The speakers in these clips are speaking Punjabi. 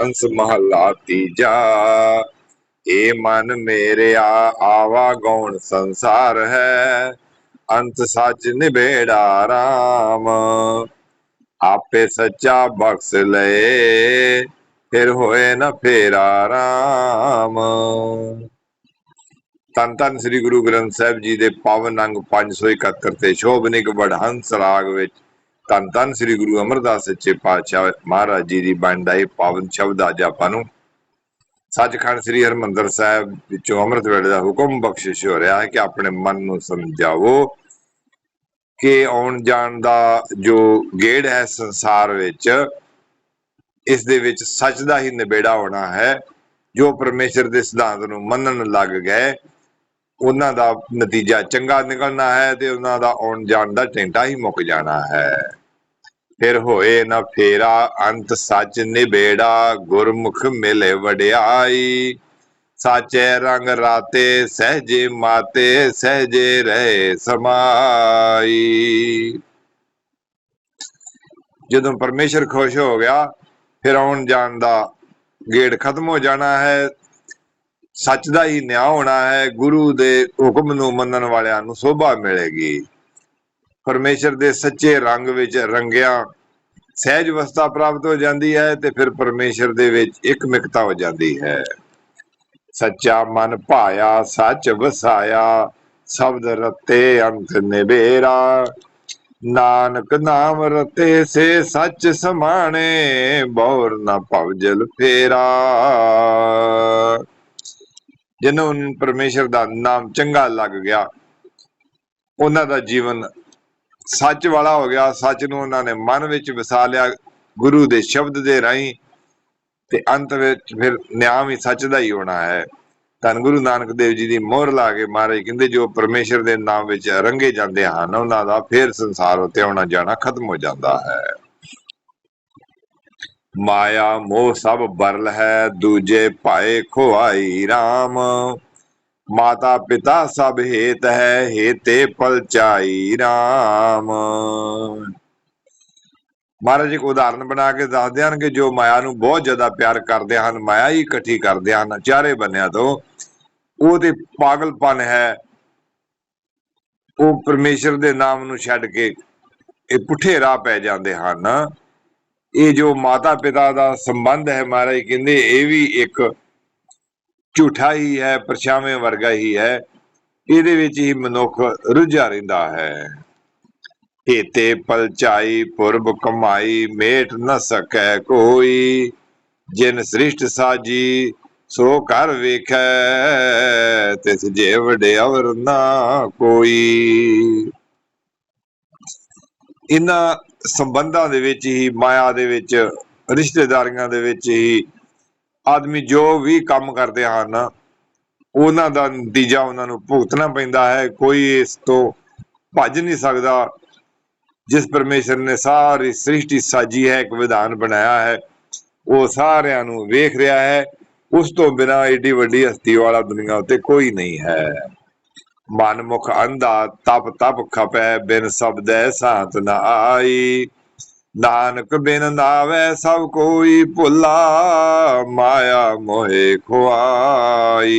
ਹੰਸ ਮਹਲਾ ਤੀਜਾ ਏ ਮਨ ਮੇਰਿਆ ਆਵਾ ਗੌਣ ਸੰਸਾਰ ਹੈ। ਅੰਤ ਸੱਚ ਨਿਬੇੜਾ ਰਾਮ। ਆਪੇ ਸੱਚਾ ਬਖਸ਼ ਲਏ ਫਿਰ ਹੋਏ ਨਾ ਫੇਰਾ ਰਾਮ। ਤਨ ਤਨ ਸ੍ਰੀ ਗੁਰੂ ਗ੍ਰੰਥ ਸਾਹਿਬ ਜੀ ਦੇ ਪਾਵਨ ਅੰਗ 571 ਤੇ ਸ਼ੋਭਨਿਕ ਵਡਹੰਸ ਰਾਗ ਵਿੱਚ ਧੰਨ ਧੰਨ ਸ੍ਰੀ ਗੁਰੂ ਅਮਰਦਾਸ ਸੱਚੇ ਪਾਤਸ਼ਾਹ ਮਹਾਰਾਜ ਜੀ ਦੀ ਬਾਣੀ ਦਾ ਇਹ ਪਾਵਨ ਸ਼ਬਦ ਅੱਜ ਆਪਾਂ ਨੂੰ ਸੱਚਖੰਡ ਸ੍ਰੀ ਹਰਮੰਦਰ ਸਾਹਿਬ ਵਿੱਚੋਂ ਅੰਮ੍ਰਿਤ ਵੇਲੇ ਦਾ ਹੁਕਮ ਬਖਸ਼ਿਸ਼ ਹੋ ਰਿਹਾ ਹੈ ਕਿ ਆਪਣੇ ਮਨ ਨੂੰ ਸਮਝਾਵੋ ਕਿ ਆਉਣ ਜਾਣ ਦਾ ਜੋ ਗੇੜ ਹੈ ਸੰਸਾਰ ਵਿੱਚ, ਇਸ ਦੇ ਵਿੱਚ ਸੱਚ ਦਾ ਹੀ ਨਿਬੇੜਾ ਹੋਣਾ ਹੈ। ਜੋ ਪਰਮੇਸ਼ਰ ਦੇ ਸਿਧਾਂਤ ਨੂੰ ਮੰਨਣ ਲੱਗ ਗਏ, ਉਹਨਾਂ ਦਾ ਨਤੀਜਾ ਚੰਗਾ ਨਿਕਲਣਾ ਹੈ ਤੇ ਉਹਨਾਂ ਦਾ ਆਉਣ ਜਾਣ ਦਾ ਟੈਂਟਾ ਹੀ ਮੁੱਕ ਜਾਣਾ ਹੈ। ਫਿਰ ਹੋਏ ਨਾ ਫੇਰਾ, ਅੰਤ ਸੱਚ ਨਿਬੇੜਾ, ਗੁਰਮੁਖ ਮਿਲੇ ਵਡਿਆਈ। ਸਾਚੇ ਰੰਗ ਰਾਤੇ, ਸਹਜੇ ਮਾਤੇ, ਸਹਜੇ ਰਹੇ ਸਮਾਈ। ਜਦੋਂ ਪਰਮੇਸ਼ਰ ਖੁਸ਼ ਹੋ ਗਿਆ, ਫਿਰ ਆਉਣ ਜਾਣ ਦਾ ਗੇੜ ਖਤਮ ਹੋ ਜਾਣਾ ਹੈ। ਸੱਚ ਦਾ ਹੀ ਨਿਆਂ ਹੋਣਾ ਹੈ, ਗੁਰੂ ਦੇ ਹੁਕਮ ਨੂੰ ਮੰਨਣ ਵਾਲਿਆਂ ਨੂੰ ਸੋਭਾ ਮਿਲੇਗੀ। ਪਰਮੇਸ਼ਰ ਦੇ ਸੱਚੇ ਰੰਗ ਵਿੱਚ ਰੰਗਿਆ, ਸਹਿਜ ਅਵਸਥਾ ਪ੍ਰਾਪਤ ਹੋ ਜਾਂਦੀ ਹੈ ਤੇ ਫਿਰ ਪਰਮੇਸ਼ਰ ਦੇ ਵਿੱਚ ਇੱਕ ਮਿਕਤਾ ਹੋ ਜਾਂਦੀ ਹੈ। ਸੱਚਾ ਮਨ ਭਾਇਆ, ਸੱਚ ਵਸਾਇਆ, ਸ਼ਬਦ ਰਤੇ ਅੰਤ ਨਿਬੇਰਾ ਨਾਨਕ ਨਾਮ ਰਤੇ ਸੇ ਸੱਚ ਸਮਾਣੇ, ਬੌਰ ਨਾ ਭਵਜਲ ਫੇਰਾ। ਜਿਹਨੂੰ ਪਰਮੇਸ਼ਰ ਦਾ ਨਾਮ ਚੰਗਾ ਲੱਗ ਗਿਆ, ਉਹਨਾਂ ਦਾ ਜੀਵਨ ਸੱਚ ਵਾਲਾ ਹੋ ਗਿਆ, ਸੱਚ ਨੂੰ ਉਹਨਾਂ ਨੇ ਮਨ ਵਿੱਚ ਵਸਾ ਲਿਆ, ਗੁਰੂ ਦੇ ਸ਼ਬਦ ਦੇ ਰਾਹੀਂ ਤੇ ਅੰਤ ਵਿੱਚ ਫਿਰ ਨਿਆਂ ਹੀ ਸੱਚ ਦਾ ਹੀ ਹੋਣਾ ਹੈ। ਧੰਨ ਗੁਰੂ ਨਾਨਕ ਦੇਵ ਜੀ ਦੀ ਮੋਹਰ ਲਾ ਕੇ ਮਹਾਰਾਜ ਕਹਿੰਦੇ, ਜੋ ਪਰਮੇਸ਼ਰ ਦੇ ਨਾਮ ਵਿੱਚ ਰੰਗੇ ਜਾਂਦੇ ਹਨ, ਉਹਨਾਂ ਦਾ ਫਿਰ ਸੰਸਾਰ ਉਤੇ ਆਉਣਾ ਜਾਣਾ ਖਤਮ ਹੋ ਜਾਂਦਾ ਹੈ। ਮਾਇਆ ਮੋਹ ਸਭ ਬਰਲ ਹੈ, ਦੂਜੇ ਭਾਏ ਖੁਆਈ RAM ਮਾਤਾ ਪਿਤਾ ਸਭ ਹੇਤ ਹੈ, ਹੇਤੇ ਪਲਚਾਈ RAM ਮਹਾਰਾਜ ਇੱਕ ਉਦਾਹਰਨ ਬਣਾ ਕੇ ਦੱਸਦੇ ਹਨ ਕਿ ਜੋ ਮਾਇਆ ਨੂੰ ਬਹੁਤ ਜ਼ਿਆਦਾ ਪਿਆਰ ਕਰਦੇ ਹਨ, ਮਾਇਆ ਹੀ ਇਕੱਠੀ ਕਰਦੇ ਹਨ, ਚਾਰੇ ਬੰਨਿਆਂ ਤੋਂ। ਉਹ ਤੇ ਪਾਗਲਪਨ ਹੈ। ਉਹ ਪਰਮੇਸ਼ਰ ਦੇ ਨਾਮ ਨੂੰ ਛੱਡ ਕੇ ਇਹ ਪੁੱਠੇ ਰਾਹ ਪੈ ਜਾਂਦੇ ਹਨ। ਇਹ ਜੋ ਮਾਤਾ ਪਿਤਾ ਦਾ ਸੰਬੰਧ ਹੈ, ਮਹਾਰਾਜ ਕਹਿੰਦੇ, ਇਹ ਵੀ ਇੱਕ ਝੂਠਾ ਹੀ ਹੈ, ਪਰਛਾਵੇਂ ਵਰਗਾ ਹੀ ਹੈ। ਇਹਦੇ ਵਿੱਚ ਹੀ ਮਨੁੱਖ ਰੁੱਝਾ ਰਹਿੰਦਾ ਹੈ। ਹੀਤੇ ਪਲਚਾਈ ਪੁਰਬ ਕਮਾਈ, ਮੇਟ ਨ ਸਕੈ ਕੋਈ। ਜਿਨ ਸ੍ਰਿਸ਼ਟ ਸਾਜੀ, ਸੋ ਕਰ ਵੇਖੈ, ਤਿਸ ਜੇ ਵਡਿਆਵਰ ਨਾ ਕੋਈ। ਇਨ੍ਹਾਂ ਸੰਬੰਧਾਂ ਦੇ ਵਿੱਚ ਹੀ, ਮਾਇਆ ਦੇ ਵਿੱਚ, ਰਿਸ਼ਤੇਦਾਰੀਆਂ ਦੇ ਵਿੱਚ ਹੀ ਆਦਮੀ ਜੋ ਵੀ ਕੰਮ ਕਰਦੇ ਹਨ, ਉਹਨਾਂ ਦਾ ਨਤੀਜਾ ਉਹਨਾਂ ਨੂੰ ਭੁਗਤਣਾ ਪੈਂਦਾ ਹੈ। ਕੋਈ ਇਸ ਤੋਂ ਭੱਜ ਨਹੀਂ ਸਕਦਾ, ਜਿਸ ਪਰਮੇਸ਼ਰ ਨੇ ਸਾਰੀ ਸ੍ਰਿਸ਼ਟੀ ਸਾਜੀ ਹੈ, ਇੱਕ ਵਿਧਾਨ ਬਣਾਇਆ ਹੈ। ਉਹ ਸਾਰਿਆਂ ਨੂੰ ਵੇਖ ਰਿਹਾ ਹੈ। ਉਸ ਤੋਂ ਬਿਨਾ ਏਡੀ ਵੱਡੀ ਹਸਤੀ ਵਾਲਾ ਦੁਨੀਆ ਉੱਤੇ ਕੋਈ ਨਹੀਂ ਹੈ। ਮਨ ਮੁਖ ਅੰਧਾ ਤਪ ਤਪ ਖਪੈ, ਬਿਨ ਸ਼ਬਦੈ ਸਾਤ ਨਾ ਆਈ। ਨਾਨਕ ਬਿਨ ਨਾਵੇ ਸਭ ਕੋਈ ਭੁੱਲਾ, ਮਾਇਆ ਮੋਹਿ ਖੁਆਈ।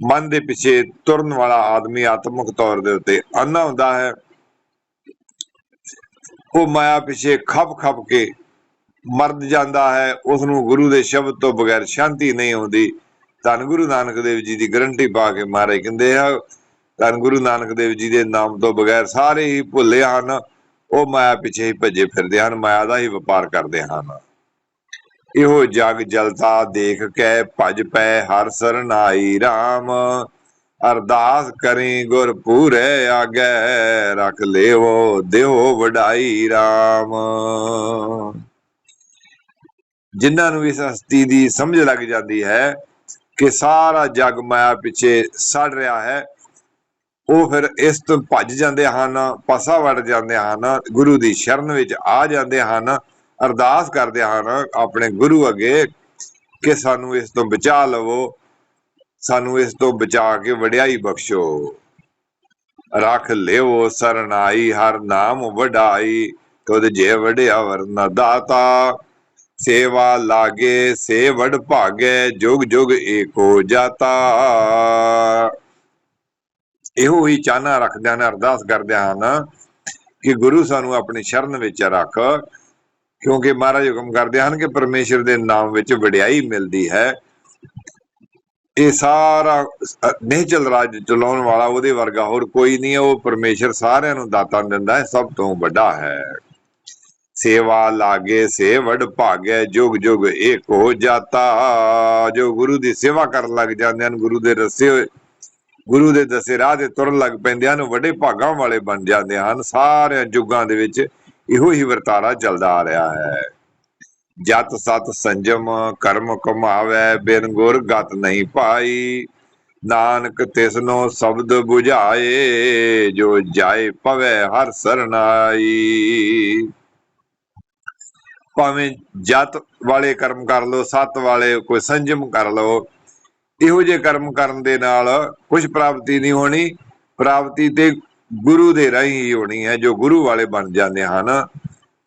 ਮਨ ਦੇ ਪਿੱਛੇ ਤੁਰਨ ਵਾਲਾ ਆਦਮੀ ਆਤਮਿਕ ਤੌਰ ਦੇ ਉੱਤੇ ਅੰਨਾ ਹੁੰਦਾ ਹੈ। ਉਹ ਮਾਇਆ ਪਿੱਛੇ ਖਪ ਖਪ ਕੇ ਮਰਦ ਜਾਂਦਾ ਹੈ। ਉਸ ਨੂੰ ਗੁਰੂ ਦੇ ਸ਼ਬਦ ਤੋਂ ਬਗੈਰ ਸ਼ਾਂਤੀ ਨਹੀਂ ਆਉਂਦੀ। ਧੰਨ ਗੁਰੂ ਨਾਨਕ ਦੇਵ ਜੀ ਦੀ ਗਰੰਟੀ ਪਾ ਕੇ ਮਾਰੇ ਕਹਿੰਦੇ ਆ, ਧੰਨ ਗੁਰੂ ਨਾਨਕ ਦੇਵ ਜੀ ਦੇ ਨਾਮ ਤੋਂ ਬਗੈਰ ਸਾਰੇ ਹੀ ਭੁੱਲੇ ਹਨ। ਉਹ ਮਾਇਆ ਪਿੱਛੇ ਹੀ ਭੱਜੇ ਫਿਰਦੇ ਹਨ ਮਾਇਆ ਦਾ ਹੀ ਵਪਾਰ ਕਰਦੇ ਹਨ। ਇਹੋ ਜਗ ਜਲਤਾ ਦੇਖ ਕੇ ਭਜ ਪੈ, ਹਰ ਸਰਨਾਈ RAM ਅਰਦਾਸ ਕਰੀ ਗੁਰ ਪੂਰੇ ਆਗੇ, ਰੱਖ ਲਿਓ ਦਿਓ ਵਡਾਈ RAM ਜਿਨ੍ਹਾਂ ਨੂੰ ਇਸ ਹਸਤੀ ਦੀ ਸਮਝ ਲੱਗ ਜਾਂਦੀ ਹੈ ਕਿ ਸਾਰਾ ਜਗ ਮਾਇਆ ਪਿੱਛੇ ਸੜ ਰਿਹਾ ਹੈ ਉਹ ਫਿਰ ਇਸ ਤੋਂ ਭੱਜ ਜਾਂਦੇ ਹਨ, ਪਾਸਾ ਵੜ ਜਾਂਦੇ ਹਨ, ਗੁਰੂ ਦੀ ਸ਼ਰਨ ਵਿੱਚ ਆ ਜਾਂਦੇ ਹਨ, ਅਰਦਾਸ ਕਰਦੇ ਹਨ ਆਪਣੇ ਗੁਰੂ ਅੱਗੇ ਕਿ ਸਾਨੂੰ ਇਸ ਤੋਂ ਬਚਾ ਲਵੋ, ਸਾਨੂੰ ਇਸ ਤੋਂ ਬਚਾ ਕੇ ਵਡਿਆਈ ਬਖਸ਼ੋ। ਰੱਖ ਲਿਓ ਸਰਨਾਈ, ਹਰ ਨਾਮ ਵਡਾਈ, ਤੁਧ ਜੇ ਵਡਿਆ ਵਰਨ ਦਾਤਾ। ਸੇਵਾ ਲਾਗੇ ਸੇ ਵਡ ਭਾਗੇ, ਜੁਗ ਜੁਗ ਏਕੋ ਜਾਤਾ। ਇਹੋ ਹੀ ਚਾਹਨਾ ਰੱਖਦਿਆਂ ਨੇ ਅਰਦਾਸ ਕਰਦਿਆਂ ਹਨ ਕਿ ਗੁਰੂ ਸਾਨੂੰ ਆਪਣੀ ਸ਼ਰਨ ਵਿੱਚ ਰੱਖ ਕਿਉਂਕਿ ਮਹਾਰਾਜ ਹੁਕਮ ਕਰਦੇ ਹਨ ਕਿ ਪਰਮੇਸ਼ਰ ਦੇ ਨਾਮ ਵਿੱਚ ਵਡਿਆਈ ਮਿਲਦੀ ਹੈ। ਇਹ ਸਾਰਾ ਅ, ਨਿਹਚਲ ਰਾਜ ਚਲਾਉਣ ਵਾਲਾ ਉਹਦੇ ਵਰਗਾ ਹੋਰ ਕੋਈ ਨਹੀਂ ਹੈ ਉਹ ਪਰਮੇਸ਼ਰ ਸਾਰਿਆਂ ਨੂੰ ਦਾਤਾਂ ਦਿੰਦਾ ਹੈ ਸਭ ਤੋਂ ਵੱਡਾ ਹੈ। ਸੇਵਾ ਲਾਗੇ ਸੇ ਵਡ ਭਾਗੇ ਜੁਗ ਜੁਗ ਏਕ ਹੋ ਜਾਤਾ। ਜੋ ਗੁਰੂ ਦੀ ਸੇਵਾ ਕਰਨ ਲੱਗ ਜਾਂਦੇ ਹਨ ਗੁਰੂ ਦੇ ਰਸੇ ਹੋਏ ਗੁਰੂ ਦੇ ਦਸੇ ਰਾਹ ਤੇ ਤੁਰਨ ਲੱਗ ਪੈਂਦੇ ਹਨ ਵੱਡੇ ਭਾਗਾਂ ਵਾਲੇ ਬਣ ਜਾਂਦੇ ਹਨ। ਸਾਰੇ ਯੁੱਗਾਂ ਦੇ ਵਿੱਚ ਇਹੋ ਹੀ ਵਰਤਾਰਾ ਚੱਲਦਾ ਆ ਰਿਹਾ ਹੈ। ਜਤ ਸਤ ਸੰਜਮ ਕਰਮ ਕਮਾਵੇ, ਬਿਨ ਗੁਰ ਗਤ ਨਹੀਂ ਪਾਈ। ਨਾਨਕ ਤਿਸਨੋ ਸ਼ਬਦ 부ਝਾਏ ਜੋ ਜਾਏ ਪਵੇ ਹਰ ਸਰਨਾਈ। ਭਾਵੇਂ ਜਤ ਵਾਲੇ ਕਰਮ ਕਰ ਲੋ ਸਤ ਵਾਲੇ ਕੋਈ ਸੰਜਮ ਕਰ ਲੋ ਇਹੋ ਜਿਹੇ ਕਰਮ ਕਰਨ ਦੇ ਨਾਲ ਕੁਝ ਪ੍ਰਾਪਤੀ ਨਹੀਂ ਹੋਣੀ। ਪ੍ਰਾਪਤੀ ਤੇ ਗੁਰੂ ਦੇ ਰਾਹੀਂ ਹੀ ਹੋਣੀ ਹੈ, ਜੋ ਗੁਰੂ ਵਾਲੇ ਬਣ ਜਾਂਦੇ ਹਨ।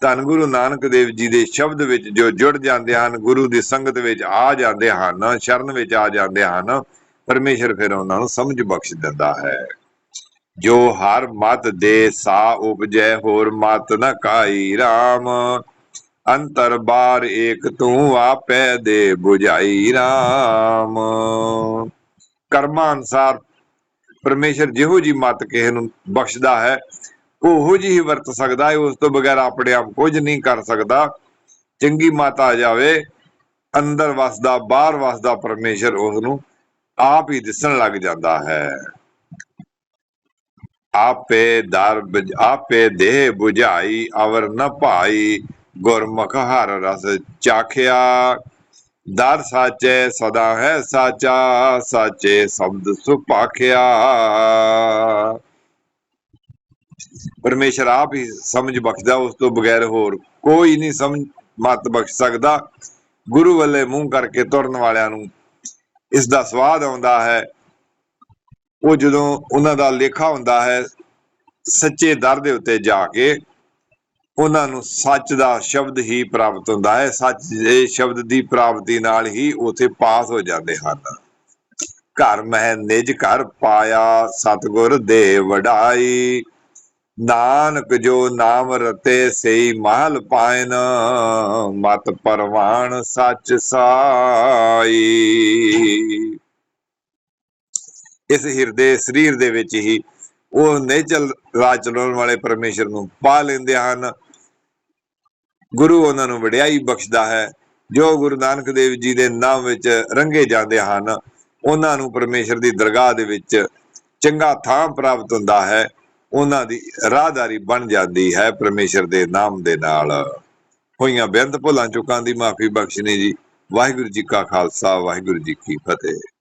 ਧੰਨ ਗੁਰੂ ਨਾਨਕ ਦੇਵ ਜੀ ਦੇ ਸ਼ਬਦ ਵਿੱਚ ਜੋ ਜੁੜ ਜਾਂਦੇ ਹਨ, ਗੁਰੂ ਦੀ ਸੰਗਤ ਵਿੱਚ ਆ ਜਾਂਦੇ ਹਨ, ਸ਼ਰਨ ਵਿੱਚ ਆ ਜਾਂਦੇ ਹਨ, ਪਰਮੇਸ਼ਰ ਫਿਰ ਉਹਨਾਂ ਨੂੰ ਸਮਝ ਬਖਸ਼ ਦਿੰਦਾ ਹੈ। ਜੋ ਹਰ ਮਤ ਦੇ ਸਾ ਉਪਜੈ, ਹੋਰ ਮਤ ਨ ਕਾਈ RAM ਅੰਤਰ ਬਾਰ ਏਕ ਤੂੰ ਆਪੇ ਦੇ 부ਝਾਈ RAM ਕਰਮਾਂ ਅਨਸਾਰ ਪਰਮੇਸ਼ਰ ਜਿਹੋ ਜੀ ਮਤ ਕਿਸੇ ਨੂੰ ਬਖਸ਼ਦਾ ਹੈ, ਉਹੋ ਜੀ ਹੀ ਵਰਤ ਸਕਦਾ ਹੈ, ਉਸ ਤੋਂ ਬਗੈਰ ਆਪਣੇ ਆਪ ਕੁਝ ਨਹੀਂ ਕਰ ਸਕਦਾ। ਚੰਗੀ ਮਤ ਆ ਜਾਵੇ, ਅੰਦਰ ਵਸਦਾ, ਬਾਹਰ ਵਸਦਾ ਪਰਮੇਸ਼ਰ ਉਸ ਨੂੰ ਆਪ ਹੀ ਦਿਸਣ ਲੱਗ ਜਾਂਦਾ ਹੈ। ਆਪੇ ਦਰ ਆਪੇ ਦੇਹ 부ਝਾਈ ਅਵਰ ਨ ਭਾਈ। ਗੁਰਮੁਖ ਹਰ ਰਸ ਚਾਖਿਆ, ਦਰ ਸਾਚੇ ਸਦਾ ਹੈ ਸਾਚਾ, ਸਾਚੇ ਸ਼ਬਦ ਸੁਪਾਖਿਆ ਪਰਮੇਸ਼ਰ ਆਪ ਹੀ ਸਮਝ ਬਖਸ਼ਦਾ, ਉਸ ਤੋਂ ਬਗੈਰ ਹੋਰ ਕੋਈ ਨਹੀਂ ਸਮਝ, ਮਤ ਬਖਸ਼ ਸਕਦਾ। ਗੁਰੂ ਵੱਲੇ ਮੂੰਹ ਕਰਕੇ ਤੁਰਨ ਵਾਲਿਆਂ ਨੂੰ ਇਸ ਦਾ ਸਵਾਦ ਆਉਂਦਾ ਹੈ। ਉਹ ਜਦੋਂ ਉਹਨਾਂ ਦਾ ਲੇਖਾ ਹੁੰਦਾ ਹੈ, ਸੱਚੇ ਦਰ ਦੇ ਉੱਤੇ ਜਾ ਕੇ ਉਹਨਾਂ ਨੂੰ ਸੱਚ ਦਾ ਸ਼ਬਦ ਹੀ ਪ੍ਰਾਪਤ ਹੁੰਦਾ ਹੈ। ਸੱਚ ਦੇ ਸ਼ਬਦ ਦੀ ਪ੍ਰਾਪਤੀ ਨਾਲ ਹੀ ਉਥੇ ਪਾਸ ਹੋ ਜਾਂਦੇ ਹਨ। ਘਰ ਮਹਿ ਨਿਜ ਘਰ ਪਾਇਆ ਸਤਗੁਰ ਦੇ ਵਡਾਈ। ਨਾਨਕ ਜੋ ਨਾਮ ਰਤੇ ਸਈ ਮਹਲ ਪਾਇਨ, ਮਤ ਪਰਵਾਣ ਸੱਚ ਸਾਈ। ਇਸ ਹਿਰਦੇ ਸਰੀਰ ਦੇ ਵਿੱਚ ਹੀ ਉਹ ਨੇਚਲ ਰਾਜ ਚਲਾਉਣ ਵਾਲੇ ਪਰਮੇਸ਼ਰ ਨੂੰ ਪਾ ਲੈਂਦੇ ਹਨ। ਗੁਰੂ ਉਹਨਾਂ ਨੂੰ ਵਡਿਆਈ ਬਖਸ਼ਦਾ ਹੈ, ਜੋ ਗੁਰੂ ਨਾਨਕ ਦੇਵ ਜੀ ਦੇ ਨਾਮ ਵਿੱਚ ਰੰਗੇ ਜਾਂਦੇ ਹਨ, ਉਹਨਾਂ ਨੂੰ ਪਰਮੇਸ਼ਰ ਦੀ ਦਰਗਾਹ ਦੇ ਵਿੱਚ ਚੰਗਾ ਥਾਂ ਪ੍ਰਾਪਤ ਹੁੰਦਾ ਹੈ, ਉਹਨਾਂ ਦੀ ਰਾਹਦਾਰੀ ਬਣ ਜਾਂਦੀ ਹੈ ਪਰਮੇਸ਼ਰ ਦੇ ਨਾਮ ਦੇ ਨਾਲ। ਹੋਈਆਂ ਬੇਅੰਤ ਭੁੱਲਾਂ ਚੁੱਕਾਂ ਦੀ ਮਾਫੀ ਬਖਸ਼ਣੀ ਜੀ, ਵਾਹਿਗੁਰੂ ਜੀ ਕਾ ਖਾਲਸਾ, ਵਾਹਿਗੁਰੂ ਜੀ ਕੀ ਫਤਿਹ।